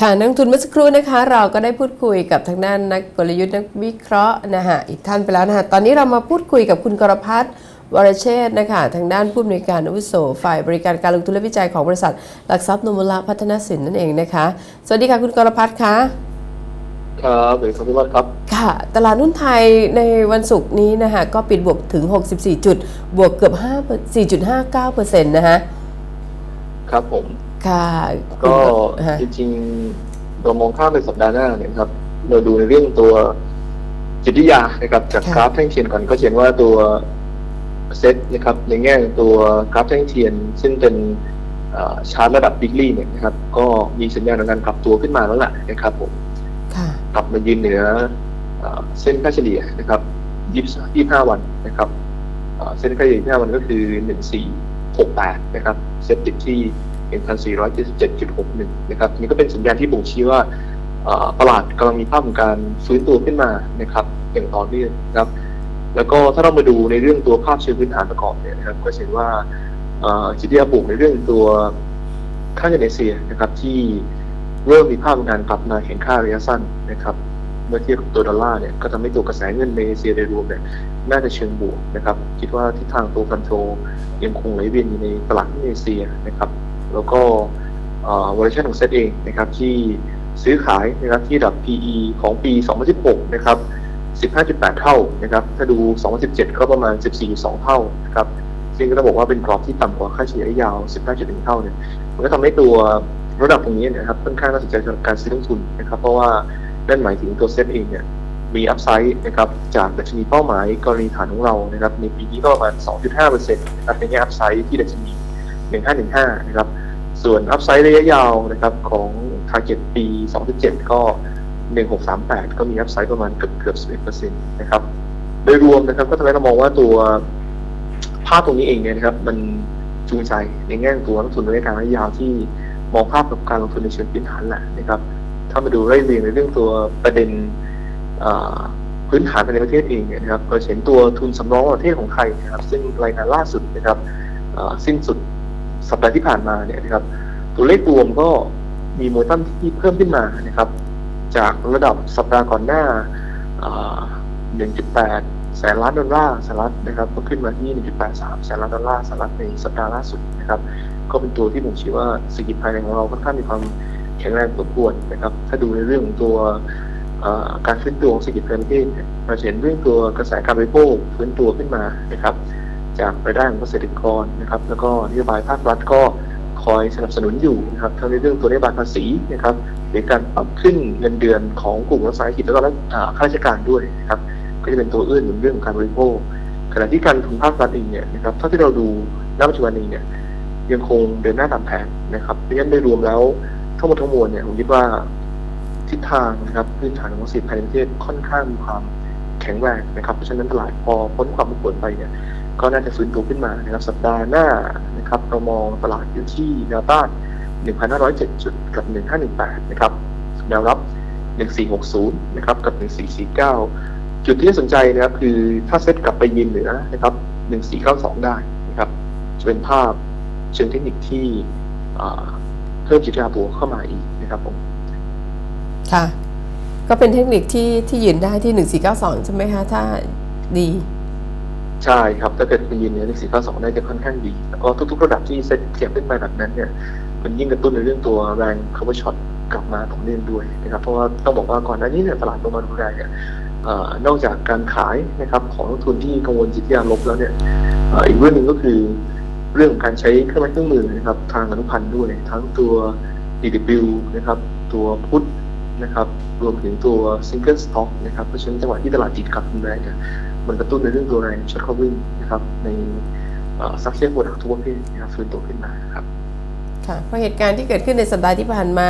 ค่ะนักลงทุนเมื่อสักครู่นะคะ เราก็ได้พูดคุยกับทางด้านนักกลยุทธ์นักวิเคราะห์นะฮะอีกท่านไปแล้วนะฮะตอนนี้เรามาพูดคุยกับคุณกรพัฒน์วรเชษฐ์นะคะทางด้านผู้อำนวยการอาวุโสฝ่ายบริการการลงทุนและวิจัยของบริษัท หลักทรัพย์นมูลพัฒนสินนั่นเองนะคะ สวัสดีค่ะคุณกรพัฒน์คะครับหรือคุณพิวัฒน์ครับ ค่ะ ตลาดหุ้นไทยในวันศุกร์นี้นะคะก็ปิดบวกถึง 64 จุด บวกเกือบ5 4.59%นะคะครับผม ค่ะก็ฮะจริงๆเรามองข้ามไปสัปดาห์หน้าเนี่ยครับ เราดูในเรื่องตัวจิตวิทยานะครับจากกราฟแท่งเทียนก่อนก็เห็นว่าตัวเซตนะครับในแง่ของตัวกราฟแท่งเทียน ซึ่งเป็นเอ่อชาร์ตระดับบิ๊กลี่เนี่ยนะครับ ก็มีสัญญาณของการกลับตัวขึ้นมาแล้วแหละนะครับผมค่ะกลับมายืนเหนือเอ่อเส้นค่าเฉลี่ยนะครับ20 25วันนะครับเอ่อเส้นค่าเฉลี่ย25วันก็คือ1468นะครับเซตติดที่ 1,477.61 นะครับนี่ก็เป็นสัญญาณที่บ่งชี้ว่าตลาดกำลังมีภาพของการฟื้นตัวขึ้นมานะครับอย่างต่อเนื่องนะครับ แล้วก็ถ้าเรามาดูในเรื่องตัวภาพเชิงพื้นฐานประกอบเนี่ยนะครับ ก็เห็นว่าอ่อจิตวิทยาบวกในเรื่องตัวค่าเงินเอเชียนะครับ ที่เริ่มมีภาพของการกลับมาแข่งค่าระยะสั้นนะครับ เมื่อเทียบกับตัวดอลลาร์เนี่ยก็ทำให้ตัวกระแสเงินในเอเชียโดยรวมเนี่ยน่าจะเชิงบวกนะครับ คิดว่าทิศทางตัวฟันโทยังคงไหลเวียนอยู่ในตลาดเนเอเชียนะครับ แล้วก็วอร์ชันของเซตเองนะครับที่ซื้อขายนะครับที่ดับ PE ของปี 2016 นะครับ 15.8 เท่านะครับ ถ้าดู 2017 ก็ประมาณ 14.2 เท่านะครับ ซึ่งก็ต้องบอกว่าเป็นกรอบที่ต่ำกว่าค่าเฉลี่ยระยะยาว 15.1 เท่าเนี่ย มันก็ทำให้ตัวระดับตรงนี้เนยนะครับค่อนข้างน่าสนใจสำหรับการซื้อลงทุนนะครับ เพราะว่านั่นหมายถึงตัวเซ็ตเองเนี่ยมีอัพไซด์นะครับจากดัชนีเป้าหมายกรณีฐานของเรานะครับในปีนี้ก็ประมาณ 2.5%นะครับในแง่อัพไซด์ที่ดัชนี 1515 นะครับ ส่วนอัพไซด์ระยะยาวนะครับของ Target ปี 2017 ก็ 1638 ก็มีอัพไซด์ประมาณเกือบเกือบ11%นะครับ โดยรวมนะครับก็ทำให้เรามองว่าตัวภาพตรงนี้เองเนี่ยนะครับ มันจูงใจในแง่ตัวนักลงทุนระยะกลางระยะยาวที่มองภาพกับการลงทุนในเชิงพื้นฐานแหละนะครับ ถ้ามาดูไล่เรียงในเรื่องตัวประเด็นพื้นฐานภายในประเทศเองเนี่ยนะครับเราเห็นตัวทุนสำรองประเทศของไทยนะครับ ซึ่งรายงานล่าสุดนะครับสิ้นสุด สัปดาห์ที่ผ่านมาเนี่ยนะครับ ตัวเลขรวมก็มีโมเมนตัมที่เพิ่มขึ้นมานะครับ จากระดับสัปดาห์ก่อนหน้า 1.8 แสนล้านดอลลาร์สหรัฐนะครับก็ขึ้นมาที่ 1.83 แสนล้านดอลลาร์สหรัฐในสัปดาห์ล่าสุดนะครับ ก็เป็นตัวที่ผมชี้ว่าเศรษฐกิจภายในของเราค่อนข้างมีความแข็งแรงพอสมควรนะครับ ถ้าดูในเรื่องของตัวการฟื้นตัวของเศรษฐกิจประเทศเนี่ยเราเห็นเรื่องตัวกระแสการบริโภคฟื้นตัวขึ้นมานะครับ จากรายได้ของเกษตรกรนะครับ แล้วก็นโยบายภาครัฐก็คอยสนับสนุนอยู่นะครับทั้งในเรื่องตัวนโยบายภาษีนะครับหรือการปรับขึ้นเงินเดือนของกลุ่มรัฐวิสาหกิจแล้วก็รัฐอ่าข้าราชการด้วยนะครับก็จะเป็นตัวเอื้อหนุนเรื่องของการบริโภคขณะที่การลงทุนภาครัฐเองเนี่ยนะครับเท่าที่เราดูณปัจจุบันเองเนี่ยยังคงเดินหน้าตามแผนนะครับเพราะฉะนั้นโดยรวมแล้วทั้งหมดทั้งมวลเนี่ยผมคิดว่าทิศทางนะครับพื้นฐานของเศรษฐกิจภายในประเทศค่อนข้างมีความแข็งแรงนะครับเพราะฉะนั้นตลาดพอพ้นความผันผวนไปเนี่ย ก็น่าจะฟื้นตัวขึ้นมานะครับสัปดาห์หน้านะครับเรามองตลาดอยู่ที่แนวต้าน 1,507 จุดกับ 1,518 นะครับแนวรับ 1460 นะครับกับ 1449 จุดที่น่าสนใจนะครับคือถ้าเซตกลับไปยืนเหนือนะครับ 1492 ได้นะครับจะเป็นภาพเชิงเทคนิคที่เพิ่มจิตวิทยาบวกเข้ามาอีกนะครับผมค่ะ ก็เป็นเทคนิคที่ที่ยืนได้ที่ 1492 ใช่ไหมคะถ้าดี ใช่ครับ ถ้าเกิดไปยืนเหนือ1492ได้จะค่อนข้างดีแล้วก็ทุกๆ ระดับที่เซตเขียบขึ้นไปแบบนั้นเนี่ยมันยิ่งกระตุ้นในเรื่องตัวแรง cover shot กลับมาต่อเนื่องด้วยนะครับ เพราะว่าต้องบอกว่าก่อนหน้านี้เนี่ยตลาดตัวมันแรงเนี่ยอนอกจากการขายนะครับของนักทุนที่กังวลจิตยาลบแล้วเนี่ยอ,อีกเรื่องหนึ่งก็คือเรื่องของการใช้เครื่องไม้เครื่องมือนะครับทางอนุพันธ์ด้วย ทั้งตัว DW นะครับตัวพุทธนะครับรวมถึงตัว single stock นะครับเพราะฉะนั้นจังหวะที่ตลาดจิตกลับรุนแรงเนี่ย มันกระตุ้นในเรื่องตัวแรง short covering นะครับ ในซักเซสโปรดักทุกประเภทนะครับฟื้นตัวขึ้นมาครับค่ะเพราะเหตุการณ์ที่เกิดขึ้นในสัปดาห์ที่ผ่านมา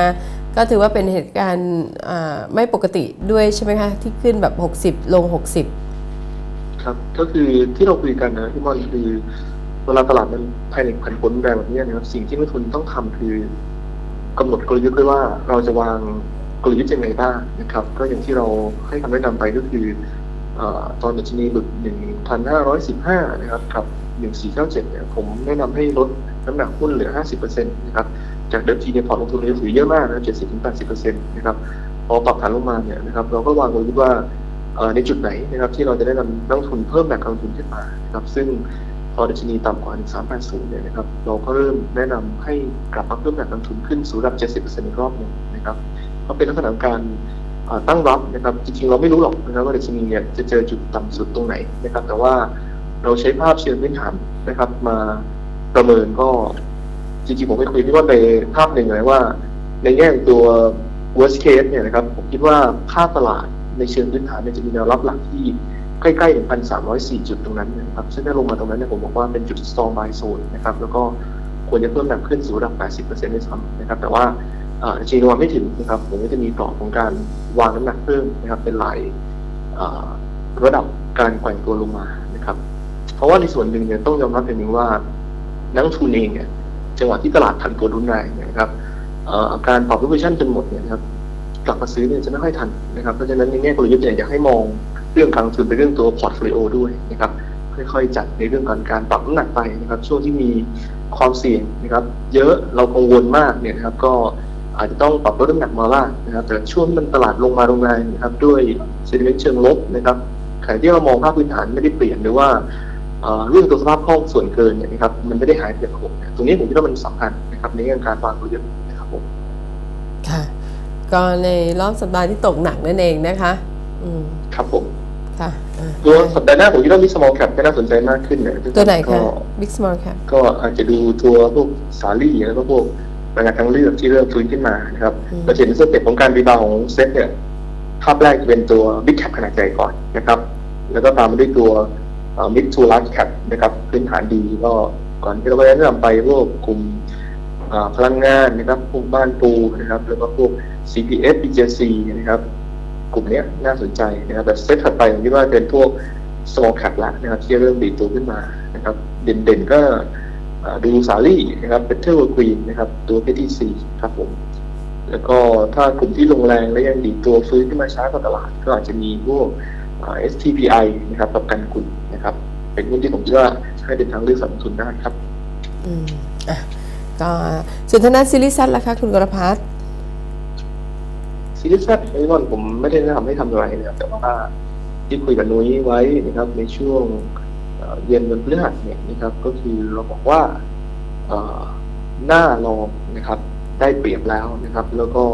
ก็ถือว่าเป็นเหตุการณ์อ่าไม่ปกติด้วยใช่ไหมคะที่ขึ้นแบบ 60 ลง 60 ครับก็คือที่เราคุยกันนะพี่มอนคือเวลาตลาดมันภายในผันผวนแรงแบบนี้นะครับสิ่งที่นักทุนต้องทำคือกำหนดกลยุทธ์ไว้ว่าเราจะวางกลยุทธ์ยังไงบ้างนะครับ ก็อย่างที่เราให้คำแนะนำไปก็คือเอ่อ ตอนดัชนีหลุด 1,515 นะครับกับ1497 เนี่ย ผมแนะนำให้ลดน้ำหนักหุ้นเหลือ 50%นะครับ จากเดิมทีเนี่ยพอร์ตลงทุนเราถือเยอะมากนะเจ็ดสิบถึงแปดสิบเปอร์เซ็นต์นะครับ พอปรับฐานลงมาเนี่ยนะครับ เราก็วางกลยุทธ์ว่าในจุดไหนนะครับที่เราจะได้นำนักทุนเพิ่มแบ่งการลงทุนขึ้นมานะครับ ซึ่งพอดัชนีต่ำกว่า 1380 เนี่ยนะครับ เราก็เริ่มแนะนำให้กลับมาเพิ่มแบ่งการลงทุนขึ้นสู่ระดับ 70%อีกรอบหนึ่งนะครับก็เป็นลักษณะของการ ตั้งรับนะครับจริงๆเราไม่รู้หรอกนะครับว่าดัชนีเนี่ยจะเจอจุดต่ำสุดตรงไหนนะครับ แต่ว่าเราใช้ภาพเชิงพื้นฐานนะครับ มาประเมินก็จริงๆผมไปคุยพี่ว่าในภาพหนึ่งเลยว่า ในแง่ตัว worst case เนี่ยนะครับผมคิดว่าค่าตลาดในเชิงพื้นฐานเนี่ยจะมีแนวรับหลักที่ใกล้ๆถึงพันสามร้อยสี่จุดตรงนั้นนะครับซึ่งถ้าลงมาตรงนั้นเนี่ยผมบอกว่าเป็นจุด strong buy zone นะครับแล้วก็ควรจะเพิ่มแรงขึ้นสู่ระดับ 80%ด้วยซ้ำนะครับ แต่ว่า จริงๆวางไม่ถึงนะครับผมก็จะมีกรอบของการวางน้ำหนักเพิ่มนะครับ เป็นหลายระดับการแกว่งตัวลงมานะครับ เพราะว่าในส่วนหนึ่งเนี่ยต้องยอมรับอย่างหนึ่งว่านักทุนเองเนี่ยจังหวะที่ตลาดผันตัวรุนแรงนะครับอ่อการปรับรูปชั่นจนหมดเนี่ยนะครับกลับมาซื้อเนี่ยจะไม่ค่อยทันนะครับเพราะฉะนั้นในแง่กลยุทธ์เนี่ยอยากให้มองเรื่องการลงทุนเป็นเรื่องตัวพอร์ตโฟลิโอด้วยนะครับค่อยๆ จัดในเรื่องการการปรับน้ำหนักไปนะครับ ช่วงที่มีความเสี่ยงนะครับ เยอะเรากังวลมากเนี่ยนะครับก็ อาจจะต้องปรับลดน้ำหนักมาล่างนะครับแต่ช่วงที่มันตลาดลงมาลงแรงนะครับด้วยเซนิเมนต์เชิงลบนะครับขณะที่เรามองภาพพื้นฐานไม่ได้เปลี่ยนหรือว่าเอ่อเรื่องตัวสภาพคล่องส่วนเกินเนี่ยนะครับมันไม่ได้หายไปจากระบบเนี่ยตรงนี้ผมคิดว่ามันสำคัญนะครับในเรื่องการวางกลยุทธ์นะครับผมค่ะก็ในรอบสัปดาห์ที่ตกหนักนั่นเองนะคะอืมครับผมค่ะอ่าตัวสัปดาห์หน้าผมคิดว่ามี small cap ก็น่าสนใจมากขึ้นเนี่ยตัวไหนก็คะ Big Small Cap ก็อาจจะดูตัวพวกสาลี่แล้วก็พวก พลังงานทางเลือกที่เริ่มฟื้นขึ้นมานะครับอืมเราจะเห็นสเต็ปของการรีบาวของเซ็ตเนี่ยภาพแรกจะเป็นตัว big cap ขนาดใหญ่ก่อนนะครับ แล้วก็ตามมาด้วยตัว mid to large cap นะครับพื้นฐานดีก็ก่อนที่เราก็แนะนำไปพวกกลุ่มอ่าพลังงานนะครับพวกบ้านปูนะครับ แล้วก็พวก CPF BJC นะครับ กลุ่มเนี้ยน่าสนใจนะครับแต่เซตถัดไปผมคิดว่าเป็นพวก small cap ละนะครับที่เริ่มดีดตัวขึ้นมานะครับ เด่นๆก็ อ่าดูสาลี่นะครับเป็นเทอร์กรีนนะครับ ตัว PTC ครับผม แล้วก็ถ้ากลุ่มที่ลงแรงและยังดีดตัวฟื้นขึ้นมาช้ากว่าตลาด ก็อาจจะมีพวกอ่า STPI นะครับกับกันกุลนะครับ เป็นหุ้นที่ผมคิดว่าให้เป็นทางเลือกสำหรับนักลงทุนได้ครับ อืมอะก็ส่วนทางด้านซิลิซัตล่ะคะคุณกรพัฒน์ซีรีส์แซดไอ้นอนผมไม่ได้แนะนำให้ทำอะไรนะครับแต่ว่าที่คุยกับนุ้ยไว้นะครับในช่วง เย็นวันพฤหัสเนี่ยนะครับ ก็คือเราบอกว่าหน้าลองนะครับ ได้เปรียบแล้วนะครับ แล้วก็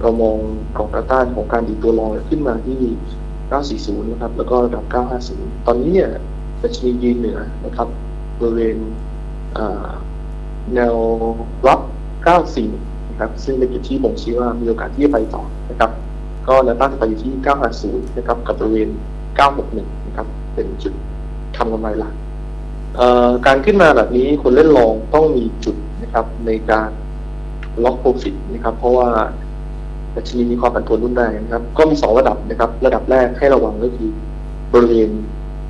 เรามองกรอบต้านของการดีตัวรองขึ้นมาที่ 940 นะครับ แล้วก็ระดับ 950 ตอนนี้เนี่ยดัชนียืนเหนือนะครับบริเวณแนวรับ 94 นะครับ ซึ่งเป็นจุดที่บ่งชี้ว่ามีโอกาสที่จะไปต่อนะครับ ก็แนวต้านไปอยู่ที่ 950 นะครับ กับบริเวณ 961 นะครับ เป็นจุด ทำกำไรหลักเอ่อการขึ้นมาแบบนี้คนเล่นลองต้องมีจุดนะครับ ในการล็อกโปรฟิตนะครับ เพราะว่าดัชนีมีความผันผวนรุนแรงนะครับ ก็มี2ระดับนะครับ ระดับแรกให้ระวังก็คือบริเวณ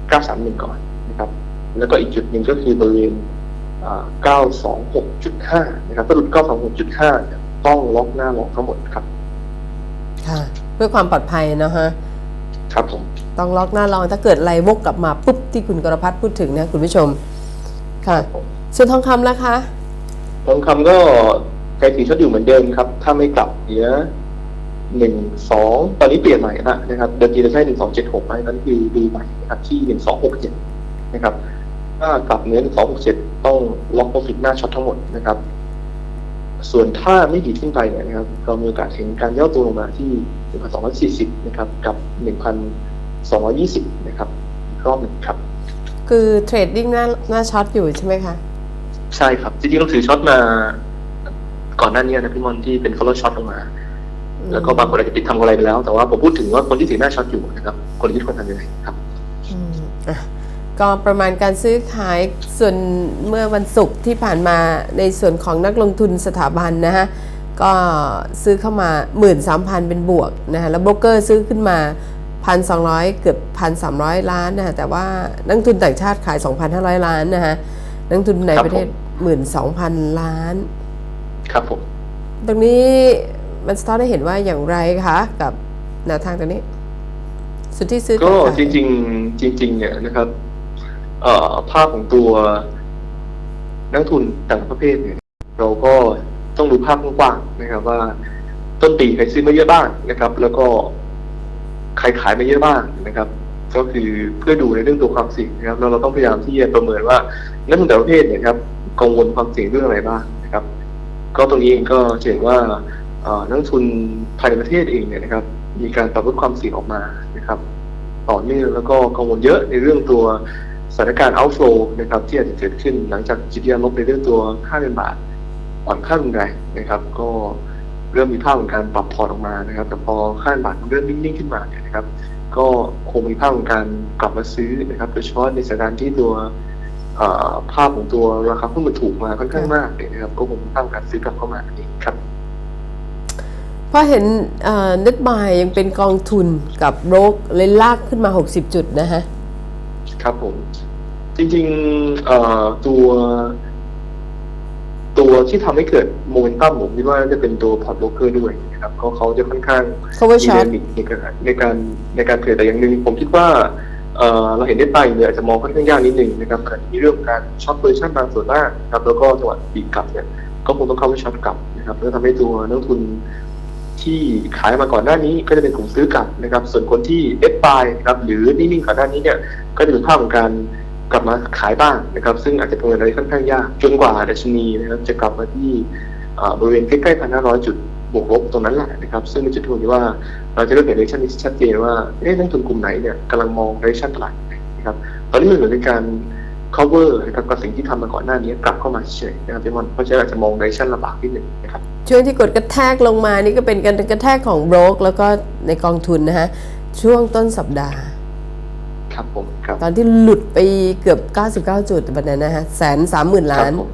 931 ก่อนนะครับ แล้วก็อีกจุดหนึ่งก็คือบริเวณอ่า926.5 นะครับถ้าหลุด 926.5เนี่ยต้องล็อกหน้าล็อกทั้งหมดครับ ค่ะ เพื่อความปลอดภัยนะฮะ ครับผม ต้องล็อกหน้ารองถ้าเกิดอะไรวกกลับมาปุ๊บที่คุณกรพัฒน์พูดถึงนะคุณผู้ชมค่ะ ส่วนทองคำล่ะคะทองคำก็ใครถือช็อตอยู่เหมือนเดิมครับ ถ้าไม่กลับเดี๋ยวหนึ่งสองตอนนี้เปลี่ยนใหม่ละนะครับเดิมทีเราใช้หนึ่งสองเจ็ดหกไปนั้นคือดูใหม่นะครับที่หนึ่งสองหกเจ็ดนะครับ ถ้ากลับเนื้อหนึ่งสองหกเจ็ดต้องล็อกโปรฟิตหน้าช็อตทั้งหมดนะครับ ส่วนถ้าไม่ดีขึ้นไปเนี่ยนะครับ เรามีโอกาสเห็นการย่อตัวลงมาที่หนึ่งพันสองร้อยสี่สิบนะครับ กับหนึ่งพัน สองร้อยี่สิบนะครับอีกรอบหนึ่งครับ คือเทรดดิ้งหน้าหน้าช็อตอยู่ใช่ไหมคะ ใช่ครับ จริงๆเราถือช็อตมา ก่อนหน้านี้นะพี่มอนที่เป็น follow shot ลงมา แล้วก็บางคนอาจจะปิดทำอะไรไปแล้ว แต่ว่าผมพูดถึงว่าคนที่ถือหน้าช็อตอยู่นะครับ คนที่ควรทำยังไงครับอืมอะก็ประมาณการซื้อขายส่วนเมื่อวันศุกร์ที่ผ่านมาในส่วนของนักลงทุนสถาบันนะฮะก็ซื้อเข้ามา 13,000 เป็นบวกนะฮะแล้วโบรกเกอร์ซื้อขึ้นมา 1,200เกือบ1,300ล้านนะฮะแต่ว่านักลงทุนต่างชาติขาย 2,500 ล้านนะฮะนักลงทุนในครับประเทศผม12,000ล้าน ครับผม ตรงนี้มันสะท้อนให้เห็นว่าอย่างไรคะกับแนวทางตรงนี้ สุดที่ซื้อก็ขายจริง ๆ จริง ๆ เนี่ยนะครับเอ่อภาพของตัว นักทุนแต่ละประเภทเนี่ย เราก็ตต้องดูภาพกว้างๆนะครับ ว่าต้นปีใครซื้อมาเยอะบ้างนะครับ แล้วก็ ใครขายมาเยอะบ้างนะครับ ก็คือเพื่อดูในเรื่องตัวความเสี่ยงนะครับแล้วเราต้องพยายามที่จะประเมินว่านักลงทุนแต่ประเภทเนี่ยครับกังวลความเสี่ยงเรื่องอะไรบ้างนะครับ ก็ตรงนี้เองก็เห็นว่านักลงทุนภายในประเทศเองเนี่ยนะครับ มีการปรับลดความเสี่ยงออกมานะครับ ต่อเนื่องแล้วก็กังวลเยอะในเรื่องตัวสถานการณ์ outflow นะครับที่อาจจะเกิดขึ้นหลังจากจิตวิทยาลบในเรื่องตัวค่าเงินบาทอ่อนค่ารุนแรงนะครับ ก็ เริ่มมีภาพของการปรับพอร์ตออกมานะครับ แต่พอค่าเงินบาทมันเริ่มนิ่งๆขึ้นมาเนี่ยนะครับ ก็คงมีภาพของการกลับมาซื้อนะครับ โดยเฉพาะในสถานการณ์ที่ตัวเอ่อภาพของตัวราคาหุ้นมันถูกมาค่อนข้างมากเนี่ยนะครับ ก็คงมีภาพของการซื้อกลับเข้ามาอีกครับเพราะเห็นเน็ตบายยังเป็นกองทุนกับโบรกเลยลากขึ้นมา 60 จุดนะฮะ ครับผม จริงๆเอ่อตัว ตัวที่ทำให้เกิดโมเมนตัมผมคิดว่าจะเป็นตัวพอร์ตโบรกเกอร์ด้วยนะครับเขาเขาจะค่อนข้าง cover มี short เดมิกในการในการในการเทรดแต่อย่างหนึ่งผมคิดว่าเอ่อเราเห็นได้ไปเนี่ยอาจจะมองค่อนข้างยากนิดหนึ่งนะครับขณะที่เรื่องของการช็อตโพซิชั่นบางส่วนมากนะครับแล้วก็จังหวะปีกกลับเนี่ยก็คงต้องเข้าไปช็อตกลับนะครับแล้วทำให้ตัวนักลงทุนที่ขายมาก่อนหน้านี้ก็จะเป็นกลุ่มซื้อกลับนะครับ ส่วนคนที่เอฟไนะครับหรือนิ่งๆก่อนหน้านี้เนี่ยก็จะเป็นภาพของการ กลับมาขายบ้างนะครับ ซึ่งอาจจะประเมินอะไรค่อนข้างยากจนกว่าดัชนีนะครับจะกลับมาที่อ่าบริเวณใกล้ๆพันห้าร้อยจุดบวกลบตรงนั้นแหละนะครับ ซึ่งเป็นจุดที่ผมคิดว่าเราจะเริ่มเห็นเรชั่นที่ชัดเจนว่าเอ๊ะนักลงทุนกลุ่มไหนเนี่ยกำลังมองเรชั่นตลาดไหนนะครับตอนนี้มันเหมือนเป็นการ cover นะครับกับสิ่งที่ทำมาก่อนหน้านี้กลับเข้ามาเฉยๆนะครับพี่มอนเพราะฉะนั้นอาจจะมองเรชั่นลำบากนิดหนึ่งนะครับช่วงที่กดกระแทกลงมานี่ก็เป็นการกระแทกของโบรกแล้วก็ในกองทุนนะฮะช่วงต้นสัปดาห์ ครับผมครับ ตอนที่หลุดไปเกือบ 99 จุดวันนั้นนะฮะแสนสามหมื่นล้านครับผม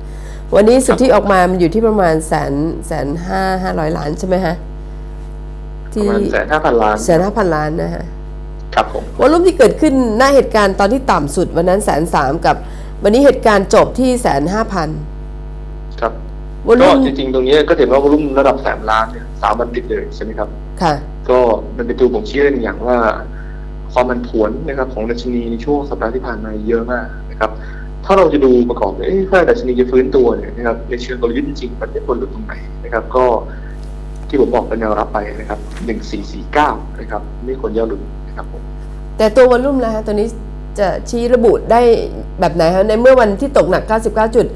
วันนี้สุดที่ออกมา มันอยู่ที่ประมาณแสนแสนห้าห้าร้อยล้านใช่ไหมฮะประที่มาณแสนห้าพันล้านแสนห้าพันล้านนะฮะครับผมวอลลุ่มที่เกิดขึ้นหน้าเหตุการณ์ตอนที่ต่ำสุด วันนั้นแสนสามกับ วันนี้เหตุการณ์จบที่แสนห้าพันครับวอลก็ลุ่มจริงๆ ตรงนี้ก็เห็นว่าวอลุ่มระดับแสนล้านเนี่ยสามวันติดเลยใช่ไหมครับ ค่ะ ก็มันเป็นตัวบ่งชี้ได้อย่างว่า ความมันผวนนะครับของดัชนีในช่วงสัปดาห์ที่ผ่านมาเยอะมากนะครับถ้าเราจะดูประกอบเอ๊ะถ้าดัชนีจะฟื้นตัวเนี่ยนะครับในเชิงกลยุทธ์จริงๆมันไม่ควรหลุดตรงไหนนะครับ ก็ที่ผมบอกเป็นแนวรับไปนะครับหนึ่งสี่สี่เก้านะครับไม่ควรย่อหลุดนะครับผมแต่ตัววอลลุ่มนะฮะตัวนี้จะชี้ระบุได้แบบไหนฮะในเมื่อวันที่ตกหนัก 99จุด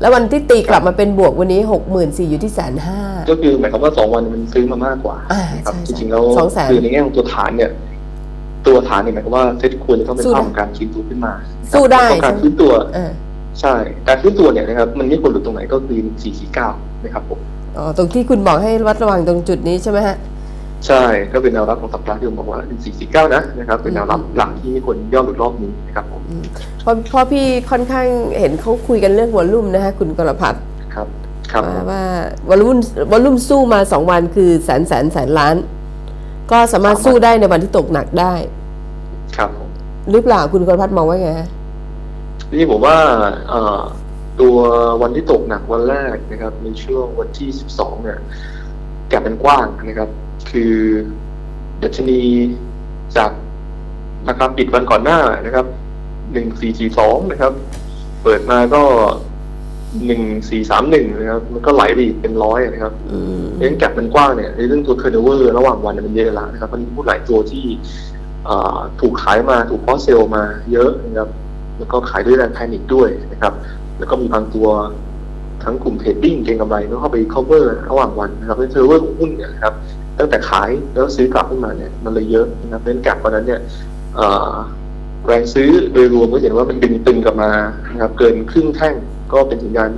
แสนสามแล้ววันที่ตีกลับมาเป็นบวกวันนี้64,000อยู่ที่แสนห้าก็คือหมายความว่าสองวันมันซื้อมามากกว่าอ่านะครับใช่จใช่ริงๆแล้วสองแสนคือในแง่ของตัวฐานเนี่ย ตัวฐานเนี่ยหมายความว่าเซ็ตควรจะต้องเป็นสู้ได้ภาพของการฟื้นตัวขึ้นมาสู้ได้ต้องการใช่ไหมฟื้นตัวอ่าใช่การฟื้นตัวเนี่ยนะครับมันไม่ควรหลุดตรงไหนก็คือ449นะครับผมอ๋อตรงที่คุณบอกให้วัดระวังตรงจุดนี้ใช่ไหมฮะ ใช่ก็เป็นแนวรับของสัปดาห์ที่ผมบอกว่า449 นะนะครับเป็นแนวรับหลักที่ไม่ควรย่อหลุดรอบนี้นะครับผมเพราะเพราะพี่ค่อนข้างเห็นเขาคุยกันเรื่องวอลลุ่มนะฮะคุณกรพัฒน์ครับครับผว่ามว่าวอลลุ่มวอลลุ่มสู้มาสองวันคือแสนแสนแสนล้าน ก็สามารถสู้ได้ในวันที่ตกหนักได้ ครับผมหรือเปล่าคุณกรพัฒน์มองว่าไงฮะนี่ผมว่าเอ่อตัววันที่ตกหนักวันแรกนะครับ ในช่วงวันที่ 12 เนี่ยแกลบเป็นกว้างนะครับ คือดัชนีจากราคาปิดวันก่อนหน้านะครับ1442นะครับ เปิดมาก็1431นะครับ มันก็ไหลไปอีกเป็นร้อยนะครับอืมเรื่องแกลบมันกว้างเนี่ยในเรื่องตัวเทอร์เนเวอร์ระหว่างวันเนยมันเยอะแล้วนะครับมันมีผู้หลายตัวที่เอ่อถูกขายมาถูกพอเซลมาเยอะนะครับ แล้วก็ขายด้วยแรงแพนิคด้วยนะครับ แล้วก็มีบางตัวทั้งกลุ่มเทรดดิ้งเก็งกำไรก็เข้าไป cover ระหว่างวันนะครับในเทอร์เวอร์ของหุ้นเนี่ยนะครับ ตั้งแต่ขายแล้วซื้อกลับขึ้นมาเนี่ยมันเลยเยอะนะครับเพราะฉะนั้นแกลบวันนั้นเนี่ยเอ่อแรงซื้อโดยรวมก็เห็นว่ามันดึงตึงกลับมานะครับ เกินครึ่งแท่งก็เป็นสัญญาณ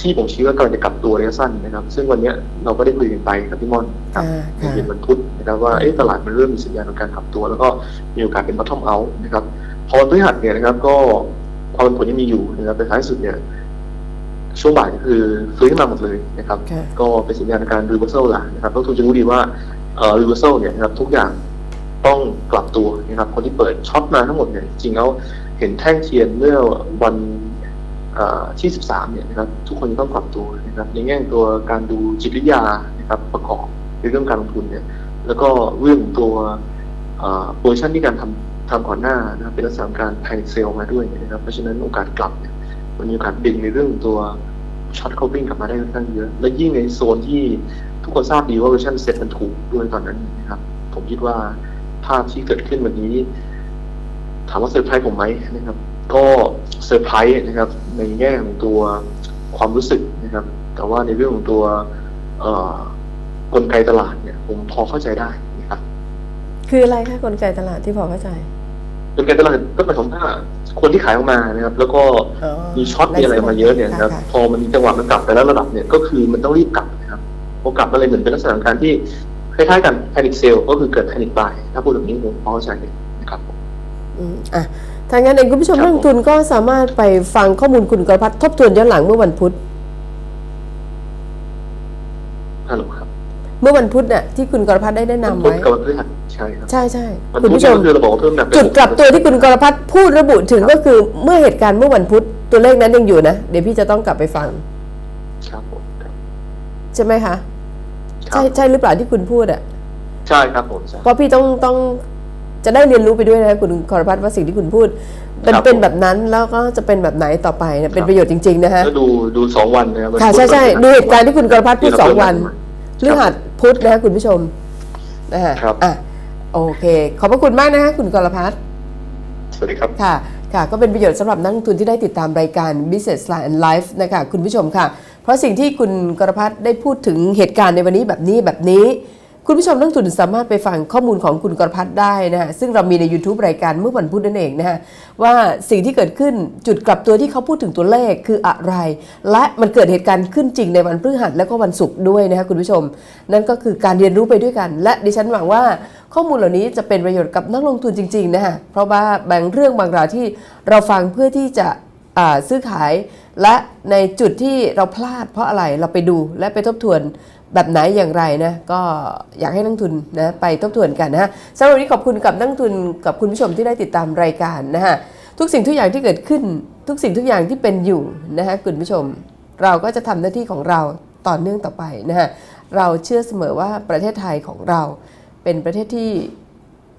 ที่ผมชี้ว่ากำลังจะกลับตัวระยะสั้นนะครับ ซึ่งวันเนี้ยเราก็ได้คุยกันไปครับพี่ม่อนครับอ่าในค่ะเย็นวันพุธนะครับว่าเอ๊ะตลาดมันเริ่มมีสัญญาณของการกลับตัว แล้วก็มีโอกาสเป็น bottom out นะครับพอวันพฤหัสเนี่ยนะครับก็ความเป็นผลยังมีอยู่นะครับแต่ท้ายสุดเนี่ย ช่วงบ่ายก็คือฟื้นขึ้นมาหมดเลยนะครับค่ะก็เป็นสัญญาณในการ reversal ละนะครับก็ทุกจะรู้ดีว่าเอ่อ reversal เนี่ยนะครับทุกอย่างต้องกลับตัวนะครับ คนที่เปิดช็อตมาทั้งหมดเนี่ยจริงๆแล้วเห็นแท่งเทียนเมื่อวันเอ่อที่ 13 เนี่ยนะครับทุกคนต้องกลับตัวนะครับในแง่ตัวการดูจิตวิทยานะครับประกอบในเรื่องการลงทุนเนี่ยแล้วก็เรื่องตัวโพซิชันที่การทำทำก่อนหน้านะครับเป็นลักษณะของการแพนิคเซลมาด้วยนะครับเพราะฉะนั้นโอกาสกลับเนี่ย มันมีโอกาสดึงในเรื่องตัวช็อตเขาวิ่งกลับมาได้ค่อนข้างเยอะ และยิ่งในโซนที่ทุกคนทราบดีว่าเวอร์ชันเซ็ตมันถูกด้วยตอนนั้นนะครับ ผมคิดว่าภาพที่เกิดขึ้นวันนี้ ถามว่าเซอร์ไพรส์ผมไหมนะครับ ก็เซอร์ไพรส์นะครับ ในแง่ของตัวความรู้สึกนะครับ แต่ว่าในเรื่องของตัวกลไกตลาดเนี่ย ผมพอเข้าใจได้นะครับ คืออะไรคะกลไกตลาดที่พอเข้าใจ กลไกตลาดก็หมายความว่าคนที่ขายออกมานะครับ แล้วก็อ๋อมีช็อตมีอะไรมาเยอะเนี่ยนะครับค่ะพอมันมีจังหวะมันกลับไปแล้วระดับเนี่ยก็คือมันต้องรีบกลับนะครับพอกลับมาเลยเหมือนเป็นลักษณะของการที่คล้ายๆกัน panic sale ก็คือเกิด panic buy ถ้าพูดแบบนี้ผมพอเข้าใจเลยนะครับผมอืมอะทางนั้นเองคุณผู้ชมครับนักลงทุนก็สามารถไปฟังข้อมูลคุณกรพัฒน์ทบทวนย้อนหลังเมื่อวันพุธฮัลโหลครับ เมื่อวันพุธน่ะที่คุณกรพัฒน์ได้แนะนำพุธไว้ กับวันพฤหัสใช่ครับใช่ใช่วันคุณพุธผู้ชเนี่ยมก็คือเราบอกว่าเพิ่มแบบจุดกลับตัวที่คุณกรพัฒน์พูดระบุถึงก็คือเมื่อเหตุการณ์เมื่อวันพุธตัวเลขนั้นยังอยู่นะ เดี๋ยวพี่จะต้องกลับไปฟัง ครับผมครับใช่ไหมคะครัใช่บใช่หรือเปล่าที่คุณพูดอะใช่ครับผมใช่เพราะพี่ต้องต้องจะได้เรียนรู้ไปด้วยนะคุณกรพัฒน์ว่าสิ่งที่คุณพูดเป็นครับเป็นแบบนั้นแล้วก็จะเป็นแบบไหนต่อไปนะเป็นครับประโยชน์จริงๆนะฮะก็ดูดูสองวันนะครับวันค่ะพุธใช่ใช่วันพฤหัสดูเหตุการณ์ที่คุณกรพัฒน์พูดที่สเราองวันเพิ่มมาพฤหัสพุธนะคุณผู้ชมนะฮะครับอะ โอเค ขอบพระคุณมากนะคะคุณกรพัฒน์สวัสดีครับ ค่ะ ค่ะ ก็เป็นประโยชน์สำหรับนักลงทุนที่ได้ติดตามรายการ Business Line and Life นะคะคุณผู้ชมค่ะ เพราะสิ่งที่คุณกรพัฒน์ได้พูดถึงเหตุการณ์ในวันนี้แบบนี้แบบนี้ คุณผู้ชมนักทุนสามารถไปฟังข้อมูลของคุณกรพัฒน์ได้นะฮะซึ่งเรามีใน YouTube รายการเมื่อวันพุธนั่นเองนะฮะว่าสิ่งที่เกิดขึ้นจุดกลับตัวที่เขาพูดถึงตัวเลขคืออะไร และมันเกิดเหตุการณ์ขึ้นจริงในวันพฤหัสและก็วันศุกร์ด้วยนะคะคุณผู้ชม นั่นก็คือการเรียนรู้ไปด้วยกัน และดิฉันหวังว่าข้อมูลเหล่านี้จะเป็นประโยชน์กับนักลงทุนจริงๆนะฮะเพราะว่าบางเรื่องบางราวที่เราฟังเพื่อที่จะ ซื้อขาย และในจุดที่เราพลาดเพราะอะไรเราไปดูและไปทบทวนแบบไหนอย่างไรนะก็อยากให้นักทุนนะไปทบทวนกันนะฮะสำหรับวันนี้ขอบคุณกับนักทุนกับคุณผู้ชมที่ได้ติดตามรายการนะฮะทุกสิ่งทุกอย่างที่เกิดขึ้น ทุกสิ่งทุกอย่างที่เป็นอยู่นะฮะคุณผู้ชม เราก็จะทำหน้าที่ของเราต่อเนื่องต่อไปนะฮะเราเชื่อเสมอว่าประเทศไทยของเราเป็นประเทศที่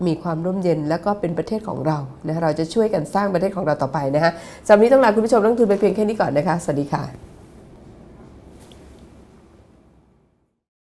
มีความร่มเย็นและก็เป็นประเทศของเรานะเราจะช่วยกันสร้างประเทศของเราต่อไปนะฮะสำหรับนี้ต้องลาคุณผู้ชมต้องทุนไปเพียงแค่นี้ก่อนนะคะ สวัสดีค่ะ